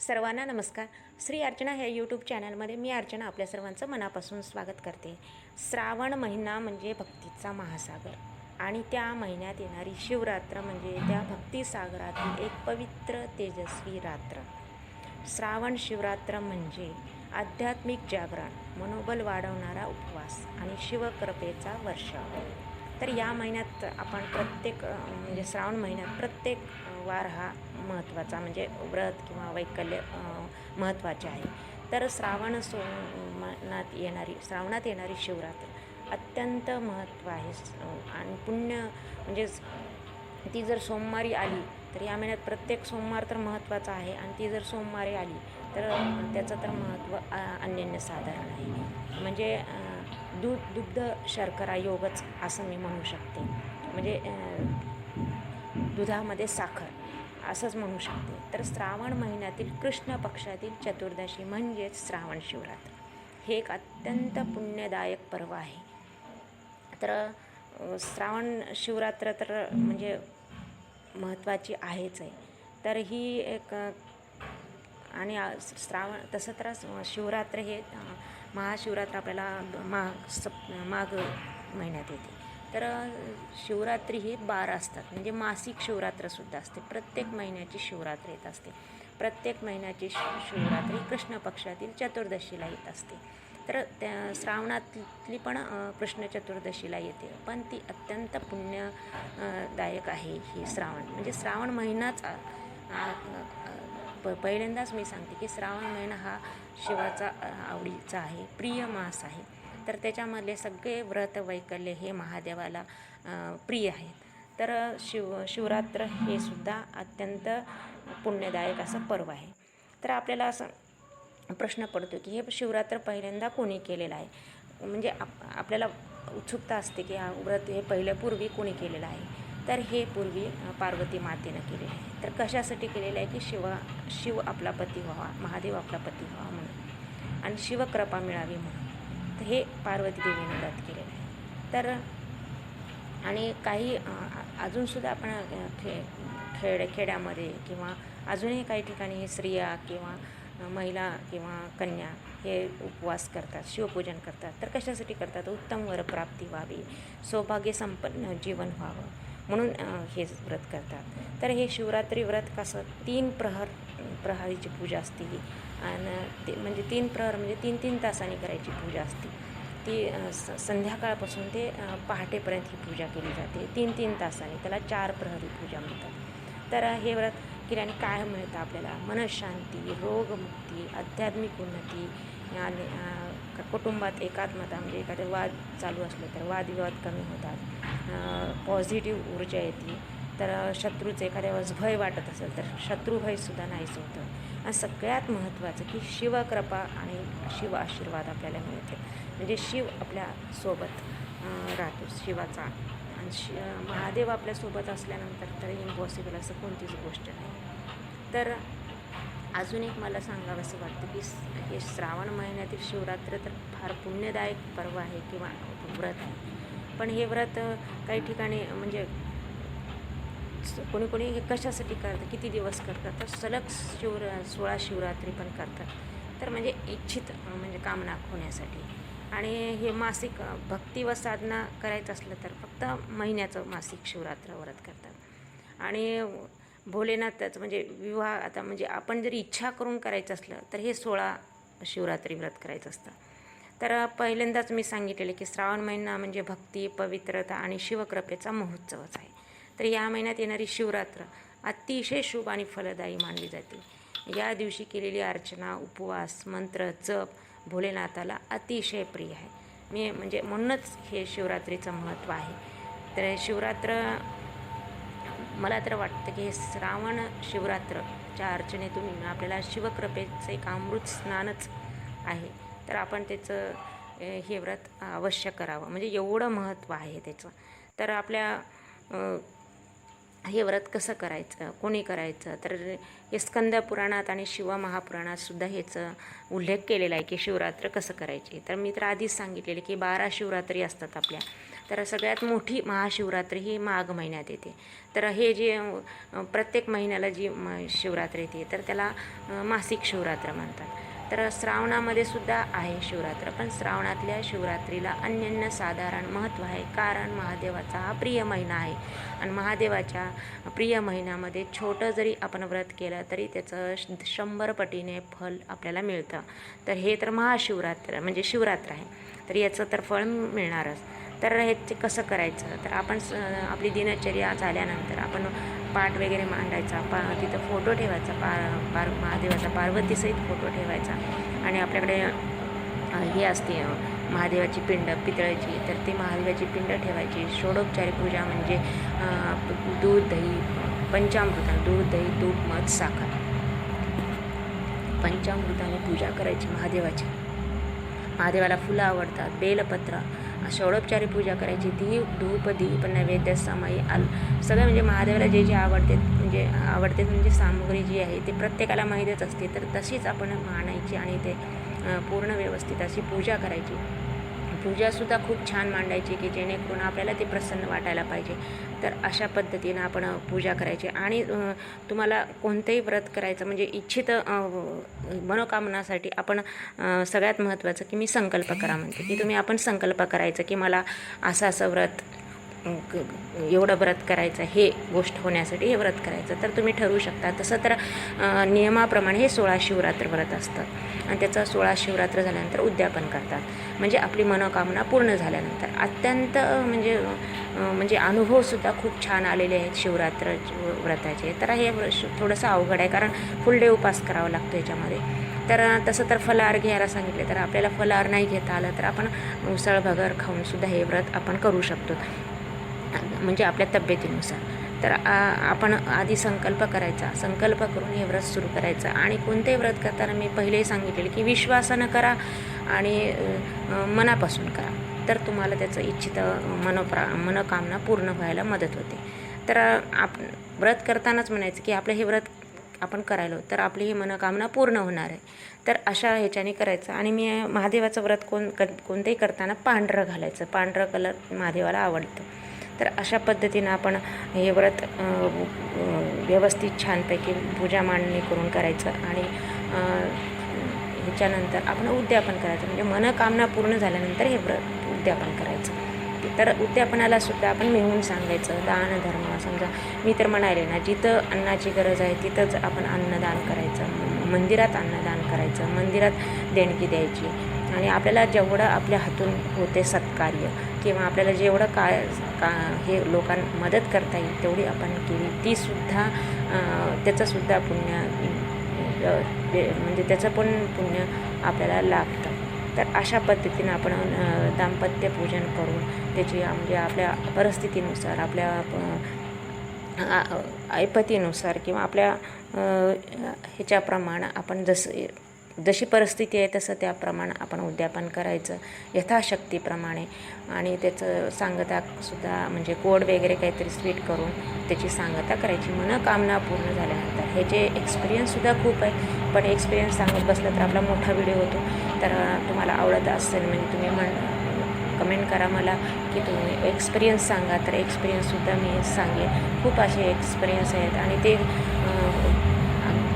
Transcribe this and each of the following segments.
सर्वांना नमस्कार. श्री अर्चना ह्या यूट्यूब चॅनलमध्ये मी अर्चना आपल्या सर्वांचं मनापासून स्वागत करते. श्रावण महिना म्हणजे भक्तीचा महासागर आणि त्या महिन्यात येणारी शिवरात्र म्हणजे त्या भक्तिसागरातील एक पवित्र तेजस्वी रात्र. श्रावण शिवरात्र म्हणजे आध्यात्मिक जागरण मनोबल वाढवणारा उपवास आणि शिवकृपेचा वर्षाव. तर या महिन्यात आपण प्रत्येक म्हणजे श्रावण महिन्यात प्रत्येक वार हा महत्त्वाचा म्हणजे व्रत किंवा वैकल्य महत्त्वाचे आहे. तर श्रावण सोमनात येणारी श्रावणात येणारी शिवरात्र अत्यंत महत्त्व आहे. स- आणि पुण्य म्हणजे ती जर सोमवारी आली तर या महिन्यात प्रत्येक सोमवार तर महत्त्वाचा आहे. आणि ती जर सोमवारी आली तर त्याचं तर महत्त्व अन्यन्य साधारण आहे. म्हणजे दूध दुग्ध शर्करा योगच असं मी म्हणू शकते. म्हणजे दुधामध्ये साखर असंच म्हणू शकते. तर श्रावण महिन्यातील कृष्ण पक्षातील चतुर्दशी म्हणजेच श्रावण शिवरात्र. हे एक अत्यंत पुण्यदायक पर्व आहे. तर श्रावण शिवरात्र तर म्हणजे महत्त्वाची आहेच आहे. तर ही एक आणि श्रावण तसं तर शिवरात्र हे महाशिवरात्र आपल्याला माघ सप माघ महिन्यात येते. तर शिवरात्री ही बारा असतात. म्हणजे मासिक शिवरात्रसुद्धा असते. प्रत्येक महिन्याची शिवरात्र येत असते. प्रत्येक महिन्याची शिवरात्री कृष्ण पक्षातील चतुर्दशीला येत असते. तर त्या श्रावणातली पण कृष्ण चतुर्दशीला येते. पण ती अत्यंत पुण्यदायक आहे ही श्रावण. म्हणजे श्रावण महिनाच प पहिल्यांदाच मी सांगते की श्रावण महिना हा शिवाचा आवडीचा आहे प्रिय मास आहे. तर त्याच्यामधले सगळे व्रत वैकल्य हे महादेवाला प्रिय आहेत. तर शिव शिवरात्र हे सुद्धा अत्यंत पुण्यदायक असं पर्व आहे. तर आपल्याला असं प्रश्न पडतो की हे शिवरात्र पहिल्यांदा कोणी केलेलं आहे? म्हणजे आप आपल्याला उत्सुकता असते की हा व्रत हे पहिल्या पूर्वी कोणी केलेलं आहे? तर हे पूर्वी पार्वती मातेनं केलेलं आहे. तर कशासाठी केलेलं आहे की शिवा शिव आपला पती व्हावा महादेव आपला पती व्हावा म्हणून आणि शिवकृपा मिळावी म्हणून. तर हे पार्वती देवीने व्रत केलेलं आहे. तर आणि काही अजूनसुद्धा आपण खे खेड खेड्यामध्ये किंवा अजूनही काही ठिकाणी स्त्रिया किंवा महिला किंवा कन्या हे उपवास करतात शिवपूजन करतात. तर कशासाठी करतात? उत्तम वरप्राप्ती व्हावी सौभाग्य संपन्न जीवन व्हावं. म्हणून हे व्रत करतात. तर हे शिवरात्री व्रत कसं तीन प्रहर प्रहरीची पूजा असते आणि ते म्हणजे तीन प्रहर म्हणजे तीन तीन तासांनी करायची पूजा असते. ती स संध्याकाळपासून ते पहाटेपर्यंत ही पूजा केली जाते. तीन तीन तासांनी. त्याला चार प्रहरी पूजा म्हणतात. तर हे व्रत केल्याने काय मिळतं आपल्याला? मनशांती रोगमुक्ती आध्यात्मिक उन्नती आणि अ, कुटुंबात एकात्मता म्हणजे एखादे वाद चालू असले तर वादविवाद कमी होतात. पॉझिटिव्ह ऊर्जा येते. तर शत्रूचं एखाद्या वेळेस भय वाटत असेल तर शत्रुभयसुद्धा नाहीच होतं आणि सगळ्यात महत्त्वाचं की शिवकृपा आणि शिव आशीर्वाद आपल्याला मिळते. म्हणजे शिव आपल्यासोबत राहतो शिवाचा. आणि शि महादेव आपल्यासोबत असल्यानंतर तर इम्पॉसिबल असं कोणतीच गोष्ट नाही. तर अजून एक मला सांगावंसं वाटतं की हे श्रावण महिन्यातील शिवरात्र तर फार पुण्यदायक पर्व आहे किंवा व्रत आहे. पण हे व्रत काही ठिकाणी म्हणजे स- कोणी कोणी हे कशासाठी करतात किती दिवस करतात? तर सलग शिवर सोळा शिवरात्री पण करतात. तर म्हणजे इच्छित म्हणजे कामना होण्यासाठी. आणि हे मासिक भक्ती व साधना करायचं असलं तर फक्त महिन्याचं मासिक शिवरात्र व्रत करतात. आणि भोलेनाथच म्हणजे विवाह आता म्हणजे आपण जर इच्छा करून करायचं असलं तर हे सोळा शिवरात्री व्रत करायचं असतं. तर पहिल्यांदाच मी सांगितलेले की श्रावण महिना म्हणजे भक्ती पवित्रता आणि शिवकृपेचा महोत्सवच आहे. तर या महिन्यात येणारी शिवरात्र अतिशय शुभ आणि फलदायी मानली जाते. या दिवशी केलेली अर्चना उपवास मंत्र जप भोलेनाथाला अतिशय प्रिय आहे. मी म्हणजे म्हणूनच हे शिवरात्रीचं महत्त्व आहे. तर शिवरात्र मला तर वाटतं की हे श्रावण शिवरात्रच्या अर्चनेतून आपल्याला शिवकृपेचं एक अमृत स्नानच आहे. तर आपण त्याचं हे व्रत अवश्य करावं. म्हणजे एवढं महत्त्व आहे त्याचं. तर आपल्या हे व्रत कसं करायचं? कोणी करायचं? तर हे स्कंद पुराणात आणि शिव महापुराणात सुद्धा ह्याचं उल्लेख केलेला आहे की शिवरात्र कसं करायचे? तर मी तर आधीच सांगितलेले की बारा शिवरात्री असतात आपल्या. तर सगळ्यात मोठी महाशिवरात्री ही माघ महिन्यात येते. तर हे जे प्रत्येक महिन्याला जी म शिवरात्र येते तर त्याला मासिक शिवरात्र म्हणतात. तर श्रावणामध्ये सुद्धा आहे शिवरात्र पण श्रावणातल्या शिवरात्रीला अन्यन्य साधारण महत्त्व आहे कारण महादेवाचा हा प्रिय महिना आहे. आणि महादेवाच्या प्रिय महिन्यामध्ये छोटं जरी आपण व्रत केलं तरी त्याचं श- शंभर पटीने फल आपल्याला मिळतं. तर हे तर महाशिवरात्र म्हणजे शिवरात्र आहे. तर याचं तर फळ मिळणारच. तर हे ते कसं करायचं? तर आपण स आपली दिनचर्या झाल्यानंतर आपण पाठ वगैरे मांडायचा पा तिथं फोटो ठेवायचा पा पार महादेवाचा पार्वतीसहित फोटो ठेवायचा. आणि आपल्याकडे हे असते महादेवाची पिंड पितळेची तर ती महादेवाची पिंड ठेवायची. षोडोपचारी पूजा म्हणजे दूध दही पंचामृत दूध दही तूप मध साखर. पंचामृताने पूजा करायची महादेवाची. महादेवाला फुलं आवडतात बेलपत्र षोडोपचारी पूजा करायची. दीप धूप दीप नैवेद्य समाई आल सगळं म्हणजे महादेवाला जे जे आवडते म्हणजे आवडते म्हणजे सामुग्री जी आहे ती प्रत्येकाला माहीतच असते. तर तशीच आपण मानायची आणि ते पूर्ण व्यवस्थित अशी पूजा करायची. पूजासुद्धा खूप छान मांडायची की जेणेकरून आपल्याला ते प्रसन्न वाटायला पाहिजे. तर अशा पद्धतीनं आपण पूजा करायची. आणि तुम्हाला कोणतंही व्रत करायचं म्हणजे इच्छित मनोकामनासाठी आपण सगळ्यात महत्त्वाचं की मी संकल्प करा म्हणते. की तुम्ही आपण संकल्प करायचं की मला असं असं व्रत एवढं व्रत करायचं हे गोष्ट होण्यासाठी हे व्रत करायचं. तर तुम्ही ठरवू शकता. तसं तर नियमाप्रमाणे हे सोळा शिवरात्र व्रत असतं. आणि त्याचं सोळा शिवरात्र झाल्यानंतर उद्यापन करतात. म्हणजे आपली मनोकामना पूर्ण झाल्यानंतर. अत्यंत म्हणजे म्हणजे अनुभवसुद्धा खूप छान आलेले आहेत शिवरात्र व्रताचे. तर हे थोडंसं अवघड आहे. कारण फुल डे उपास करावा लागतो याच्यामध्ये. तर तसं तर फलाहार घ्यायला सांगितले. तर आपल्याला फलाहार नाही घेता आलं तर आपण उसळ भगर खाऊनसुद्धा हे व्रत आपण करू शकतो. म्हणजे आपल्या तब्येतीनुसार. तर आपण आधी संकल्प करायचा. संकल्प करून हे व्रत सुरू करायचं. आणि कोणतेही व्रत करताना मी पहिलेही सांगितलेलं की विश्वासानं करा आणि मनापासून करा. तर तुम्हाला त्याचं इच्छित मनोप्रा मनोकामना पूर्ण व्हायला मदत होते. तर आप व्रत करतानाच म्हणायचं की आपलं हे व्रत आपण करायलो तर आपली ही मनोकामना पूर्ण होणार आहे. तर अशा ह्याच्याने करायचं. आणि मी महादेवाचं व्रत कोण क कोणतंही करताना पांढरं घालायचं. पांढरं कलर महादेवाला आवडतं. तर अशा पद्धतीनं आपण हे व्रत व्यवस्थित छानपैकी पूजा मांडणी करून करायचं आणि ह्याच्यानंतर आपण उद्यापन करायचं. म्हणजे मनकामना पूर्ण झाल्यानंतर हे व्रत उद्यापन करायचं. तर उद्यापनाला सुद्धा आपण मिळवून सांगायचं दान धर्म. समजा मी तर म्हणाले ना जिथं अन्नाची गरज आहे तिथंच आपण अन्नदान करायचं. मंदिरात अन्नदान करायचं. मंदिरात देणगी द्यायची. आणि आपल्याला जेवढं आपल्या हातून होते सत्कार्य किंवा आपल्याला जेवढं काय का हे लोकांना मदत करता येईल तेवढी आपण केली. तीसुद्धा त्याचंसुद्धा पुण्य म्हणजे त्याचं पण पुण्य आपल्याला लाभतं तर अशा पद्धतीनं आपण दाम्पत्यपूजन दाम्पत्य पूजन करून त्याची म्हणजे आपल्या परिस्थितीनुसार आपल्या ऐपतीनुसार किंवा आपल्या ह्याच्याप्रमाणे आपण जसं जशी परिस्थिती आहे तसं त्याप्रमाणे आपण उद्यापन करायचं यथाशक्तीप्रमाणे. आणि त्याचं सांगतासुद्धा म्हणजे गोड वगैरे काहीतरी स्वीट करून त्याची सांगता करायची. मनोकामना पूर्ण झाल्यानंतर हे जे एक्सपिरियन्ससुद्धा खूप आहे. पण एक्सपिरियन्स सांगत बसलं तर आपला मोठा व्हिडिओ होतो. तर तुम्हाला आवडत असेल म्हणजे तुम्ही म्हण कमेंट करा मला की तुम्ही एक्सपिरियन्स सांगा. तर एक्सपिरियन्ससुद्धा मी सांगेन. खूप असे एक्सपिरियन्स आहेत. आणि ते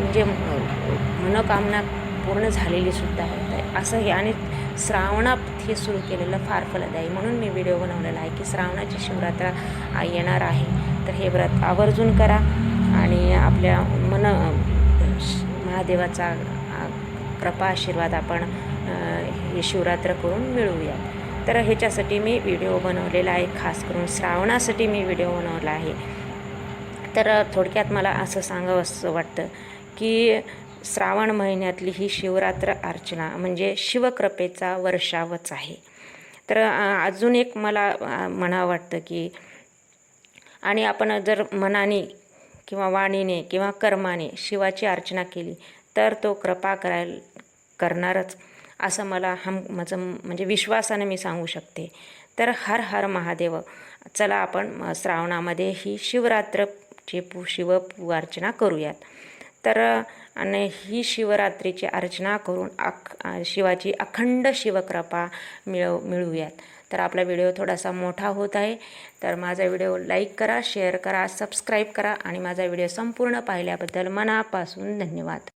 म्हणजे मनोकामना पूर्ण झालेली सुद्धा आहे. तर असं हे आणि श्रावणात हे सुरू केलेलं फार फलदायी म्हणून मी व्हिडिओ बनवलेला आहे की श्रावणाची शिवरात्र येणार आहे. तर हे व्रत आवर्जून करा आणि आपल्या मन श- महादेवाचा कृपा आशीर्वाद आपण हे शिवरात्र करून मिळवूया. तर ह्याच्यासाठी मी व्हिडिओ बनवलेला आहे. खास करून श्रावणासाठी मी व्हिडिओ बनवला आहे. तर थोडक्यात मला असं सांगावं असं वाटतं की श्रावण महिन्यातली ही शिवरात्र अर्चना म्हणजे शिवकृपेचा वर्षावच आहे. तर अजून एक मला म्हणा वाटतं की आणि आपण जर मनाने किंवा वाणीने किंवा कर्माने शिवाची अर्चना केली तर तो कृपा करायला करणारच असं मला हम माझं म्हणजे विश्वासानं मी सांगू शकते. तर हर हर महादेव चला आपण श्रावणामध्ये ही शिवरात्रची पू शिव पू अर्चना करूयात. तर आणि ही शिवरात्रीची अर्चना करून अख शिवाची अखंड शिवकृपा मिळव मिळवूयात तर आपला व्हिडिओ थोडासा मोठा होत आहे. तर माझा व्हिडिओ लाईक करा शेअर करा सबस्क्राईब करा आणि माझा व्हिडिओ संपूर्ण पाहिल्याबद्दल मनापासून धन्यवाद.